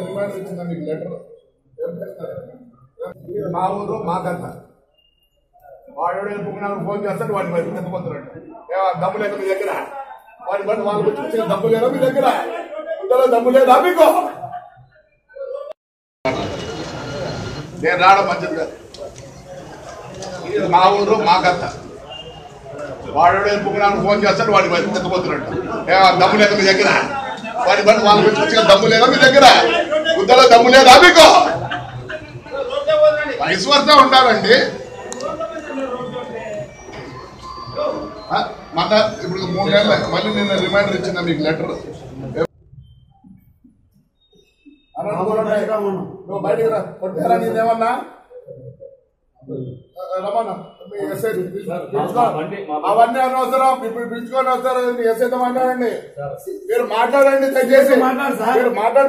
Reminder ఇచ్చిందా మీకు letter మా ఊరు మాకంత వాడు ఎప్పుడు ఫోన్ చేస్తాడు వాడిని బయట ఎత్తుకుంటున్నాడు ఏ, దమ్ము లేదా మీ దగ్గర. వాడి బట్టి వాళ్ళకి వచ్చి వచ్చిన దమ్ము లేదా మీ దగ్గర? ఇంతలో దమ్ము లేదా మీకు? నేను రావడం మంచిది కాదు. ఇది మా ఊరు మాకంత వాడు ఎప్పుడు ఫోన్ చేస్తాడు వాడిని బయట ఎత్తుకుంటున్నాడు ఏ, దమ్ము లేదా మీ దగ్గర. వాడి బట్టి వాళ్ళ వచ్చి వచ్చిన దమ్ము లేదా మీ దగ్గర? ఇంతలో దమ్ము లేదా మీకు? వయసు వరకే ఉండాలండి. మన ఇప్పుడు మూడు నెలలు మళ్ళీ నిన్న రిమైండర్ ఇచ్చిన మీకు లెటర్ నువ్వు బయటికి రా కొట్టారా నేనేమన్నా రమణ. అవన్నీ అనవసరం. ఇప్పుడు పిలుచుకొని వస్తారు ఎస్ఐతో మాట్లాడండి. మీరు మాట్లాడండి దయచేసి. మీరు మాట్లాడి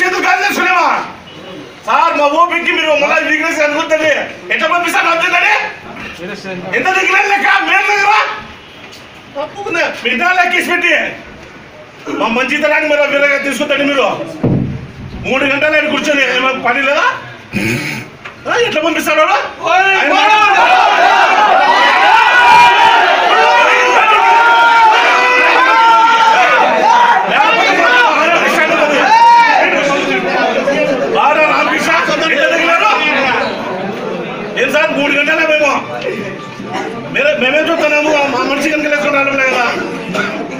చేతులు కాదు చేసుకునేవా సార్ మా ఊపికి మీరు మళ్ళీ వీక్నెస్ అనుకుంటుంది. ఎట్లా పంపిస్తాను అవుతుందని ఎంత దగ్గర లెక్క మేము దగ్గర తప్పుకుంది మిగతా లెక్కేసి పెట్టి. మా మంచితనాన్ని మీరు వీరగా తీసుకుంటండి మీరు. మూడు గంటలు ఆయన కూర్చొని ఏమో పని లేదా? ఎట్లా పంపిస్తాడు ఏం సార్ మూడు గంటల మేము. మీరే మేమే చూస్తున్నాము. మా మనిషి కనుక లేకుండా కదా.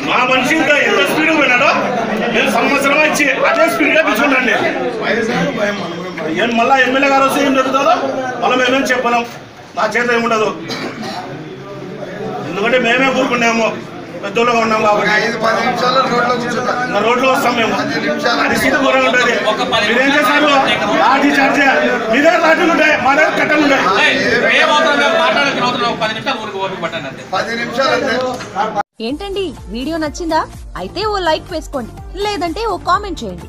మా మనిషి ఇంకా ఎంత స్పీడ్ పోయినాడో? మేము సంవత్సరం ఇచ్చి అదే స్పీడ్. మళ్ళా ఎమ్మెల్యే గారు వస్తే ఏం జరుగుతుందో మళ్ళీ మేమేం చెప్పలేం. నా చేత ఏముండదు ఎందుకంటే మేమే కూరుకున్నాము పెద్దోళ్ళగా ఉన్నాం కాబట్టి. రోడ్లో వస్తాం మేము. పరిస్థితి ఘోరంగా ఉంటుంది మీరేం చేశారు? లాఠీ చార్జ్ మీ దగ్గర లాఠీలు ఉంటాయి? మా దగ్గర కట్టలు ఉంటాయి. ఏంటండి? వీడియో నచ్చిందా? అయితే ఓ లైక్ వేసుకోండి. లేదంటే ఓ కామెంట్ చేయండి.